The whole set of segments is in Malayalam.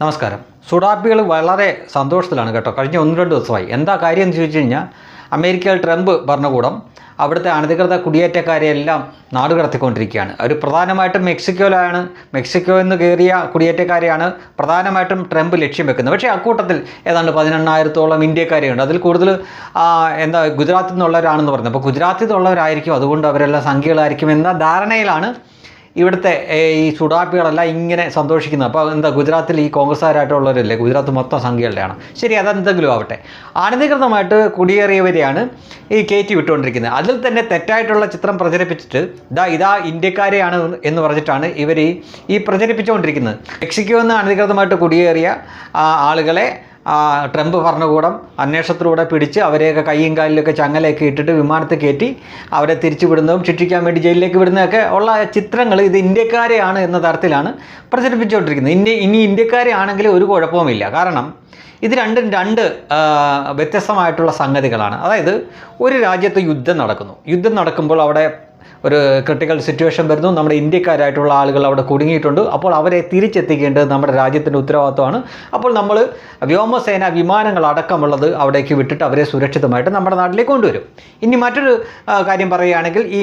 നമസ്കാരം. സുഡാപ്പികൾ വളരെ സന്തോഷത്തിലാണ് കേട്ടോ. കഴിഞ്ഞ ഒന്ന് രണ്ട് ദിവസമായി. എന്താ കാര്യം എന്ന് ചോദിച്ചു കഴിഞ്ഞാൽ അമേരിക്കയിൽ ട്രംപ് ഭരണകൂടം അവിടുത്തെ അനധികൃത കുടിയേറ്റക്കാരെ എല്ലാം നാടുകടത്തിക്കൊണ്ടിരിക്കുകയാണ് അവർ പ്രധാനമായിട്ടും മെക്സിക്കോയിലാണ് മെക്സിക്കോയിൽ നിന്ന് കയറിയ കുടിയേറ്റക്കാരെയാണ് പ്രധാനമായിട്ടും ട്രംപ് ലക്ഷ്യം വെക്കുന്നത്. പക്ഷേ അക്കൂട്ടത്തിൽ ഏതാണ്ട് പതിനെണ്ണായിരത്തോളം ഇന്ത്യക്കാരെയുണ്ട്. അതിൽ കൂടുതൽ എന്താ ഗുജറാത്തിൽ നിന്നുള്ളവരാണെന്ന് പറഞ്ഞു. അപ്പോൾ ഗുജറാത്തിൽ നിന്നുള്ളവരായിരിക്കും അതുകൊണ്ട് അവരെല്ലാം സംഖ്യകളായിരിക്കും എന്ന ധാരണയിലാണ് ഇവിടുത്തെ ഈ സുഡാപ്പികളെല്ലാം ഇങ്ങനെ സന്തോഷിക്കുന്നത്. അപ്പോൾ എന്താ ഗുജറാത്തിൽ ഈ കോൺഗ്രസ്സുകാരായിട്ടുള്ളവരല്ലേ? ഗുജറാത്ത് മൊത്തം സംഖ്യകളുടെയാണ് ശരി അതെന്തെങ്കിലും ആവട്ടെ. അനധികൃതമായിട്ട് കുടിയേറിയവരെയാണ് ഈ കയറ്റി വിട്ടുകൊണ്ടിരിക്കുന്നത്. അതിൽ തന്നെ തെറ്റായിട്ടുള്ള ചിത്രം പ്രചരിപ്പിച്ചിട്ട് ഇതാ ഇതാ ഇന്ത്യക്കാരെയാണ് എന്ന് പറഞ്ഞിട്ടാണ് ഇവർ ഈ പ്രചരിപ്പിച്ചുകൊണ്ടിരിക്കുന്നത്. മെക്സിക്കോയിൽ നിന്ന് അനധികൃതമായിട്ട് കുടിയേറിയ ആളുകളെ ട്രംപ് ഭരണകൂടം അന്വേഷണത്തിലൂടെ പിടിച്ച് അവരെയൊക്കെ കൈയും കാലിലൊക്കെ ചങ്ങലയൊക്കെ ഇട്ടിട്ട് വിമാനത്തിൽ കയറ്റി അവരെ തിരിച്ചു വിടുന്നതും ശിക്ഷിക്കാൻ വേണ്ടി ജയിലിലേക്ക് വിടുന്നതൊക്കെ ഉള്ള ചിത്രങ്ങൾ ഇത് ഇന്ത്യക്കാരെയാണ് എന്ന തരത്തിലാണ് പ്രചരിപ്പിച്ചുകൊണ്ടിരിക്കുന്നത്. ഇന്ത്യ ഇനി ഇന്ത്യക്കാരെ ആണെങ്കിൽ ഒരു കുഴപ്പവുമില്ല കാരണം ഇത് രണ്ടും രണ്ട് വ്യത്യസ്തമായിട്ടുള്ള സംഗതികളാണ്. അതായത് ഒരു രാജ്യത്ത് യുദ്ധം നടക്കുന്നു. യുദ്ധം നടക്കുമ്പോൾ അവിടെ ഒരു ക്രിട്ടിക്കൽ സിറ്റുവേഷൻ വരുന്നു. നമ്മുടെ ഇന്ത്യക്കാരായിട്ടുള്ള ആളുകൾ അവിടെ കുടുങ്ങിയിട്ടുണ്ട്. അപ്പോൾ അവരെ തിരിച്ചെത്തിക്കേണ്ടത് നമ്മുടെ രാജ്യത്തിന്റെ ഉത്തരവാദിത്വമാണ്. അപ്പോൾ നമ്മൾ വ്യോമസേന വിമാനങ്ങൾ അടക്കമുള്ളത് അവിടേക്ക് വിട്ടിട്ട് അവരെ സുരക്ഷിതമായിട്ട് നമ്മുടെ നാട്ടിലേക്ക് കൊണ്ടുവരും. ഇനി മറ്റൊരു കാര്യം പറയുകയാണെങ്കിൽ ഈ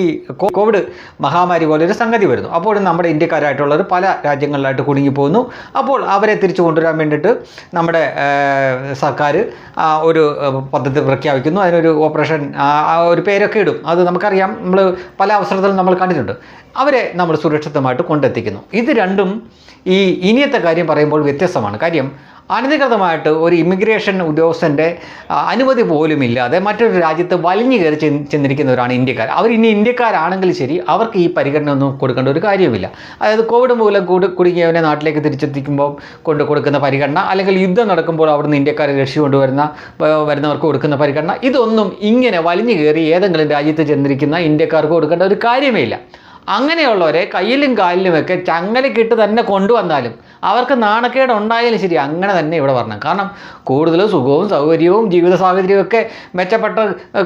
കോവിഡ് മഹാമാരി പോലെ ഒരു സംഗതി വരുന്നു. അപ്പോൾ നമ്മുടെ ഇന്ത്യക്കാരായിട്ടുള്ളവർ പല രാജ്യങ്ങളിലായിട്ട് കുടുങ്ങിപ്പോകുന്നു. അപ്പോൾ അവരെ തിരിച്ചു കൊണ്ടുവരാൻ വേണ്ടിയിട്ട് നമ്മുടെ സർക്കാർ ഒരു പദ്ധതി പ്രഖ്യാപിക്കുന്നു. അതിനൊരു ഓപ്പറേഷൻ ഒരു പേരൊക്കെ ഇടും. അത് നമുക്കറിയാം. നമ്മൾ പല അവസരത്തിലും നമ്മൾ കണ്ടിട്ടുണ്ട്. അവരെ നമ്മൾ സുരക്ഷിതമായിട്ട് കൊണ്ടെത്തിക്കുന്നു. ഇത് രണ്ടും ഈ ഇനിയത്തെ കാര്യം പറയുമ്പോൾ വ്യത്യസ്തമാണ്. കാര്യം അനധികൃതമായിട്ട് ഒരു ഇമിഗ്രേഷൻ ഉദ്യോഗസ്ഥന്റെ അനുമതി പോലും ഇല്ലാതെ മറ്റൊരു രാജ്യത്ത് വലിഞ്ഞു കയറി ചെന്ന് ചെന്നിരിക്കുന്നവരാണ് ഇന്ത്യക്കാർ. അവർ ഇനി ഇന്ത്യക്കാരാണെങ്കിൽ ശരി അവർക്ക് ഈ പരിഗണന ഒന്നും കൊടുക്കേണ്ട ഒരു കാര്യവുമില്ല. അതായത് കോവിഡ് മൂലം കൂടി കുടുങ്ങിയവനെ നാട്ടിലേക്ക് തിരിച്ചെത്തിക്കുമ്പോൾ കൊണ്ട് കൊടുക്കുന്ന പരിഗണന അല്ലെങ്കിൽ യുദ്ധം നടക്കുമ്പോൾ അവിടുന്ന് ഇന്ത്യക്കാരെ രക്ഷ കൊണ്ടുവരുന്ന വരുന്നവർക്ക് കൊടുക്കുന്ന പരിഗണന ഇതൊന്നും ഇങ്ങനെ വലിഞ്ഞു കയറി ഏതെങ്കിലും രാജ്യത്ത് ചെന്നിരിക്കുന്ന ഇന്ത്യക്കാർക്ക് കൊടുക്കേണ്ട ഒരു കാര്യമേ ഇല്ല. അങ്ങനെയുള്ളവരെ കയ്യിലും കാലിലുമൊക്കെ ചങ്ങലക്കിട്ട് തന്നെ കൊണ്ടുവന്നാലും അവർക്ക് നാണക്കേട് ഉണ്ടായാലും ശരി അങ്ങനെ തന്നെ ഇവിടെ വരണം. കാരണം കൂടുതൽ സുഖവും സൗകര്യവും ജീവിത സാഹചര്യമൊക്കെ മെച്ചപ്പെട്ട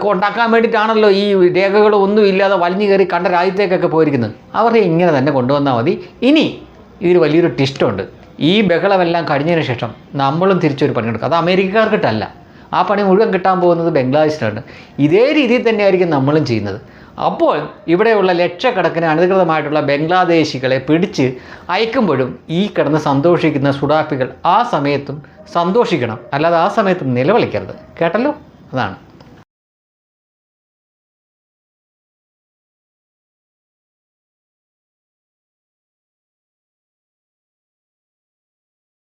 ഉണ്ടാക്കാൻ വേണ്ടിയിട്ടാണല്ലോ ഈ രേഖകളും ഇല്ലാതെ വലിഞ്ഞു കയറി കണ്ട രാജ്യത്തേക്കൊക്കെ പോയിരിക്കുന്നത്. അവരെ ഇങ്ങനെ തന്നെ കൊണ്ടുവന്നാൽ മതി. ഇനി ഇതിൽ വലിയൊരു ടിസ്റ്റുണ്ട് ഈ ബഹളമെല്ലാം കഴിഞ്ഞതിന് ശേഷം നമ്മളും തിരിച്ചൊരു പണിയെടുക്കും. അത് അമേരിക്കക്കാർക്കിട്ടല്ല. ആ പണി മുഴുവൻ കിട്ടാൻ പോകുന്നത് ബംഗ്ലാദേശിനാണ്. ഇതേ രീതിയിൽ തന്നെയായിരിക്കും നമ്മളും ചെയ്യുന്നത്. അപ്പോൾ ഇവിടെയുള്ള ലക്ഷക്കണക്കിന് അനധികൃതമായിട്ടുള്ള ബംഗ്ലാദേശികളെ പിടിച്ച് അയക്കുമ്പോഴും ഈ കിടന്ന് സന്തോഷിക്കുന്ന സുഡാപ്പികൾ ആ സമയത്തും സന്തോഷിക്കണം. അല്ലാതെ ആ സമയത്തും നിലവിളിക്കരുത്. കേട്ടല്ലോ? അതാണ്.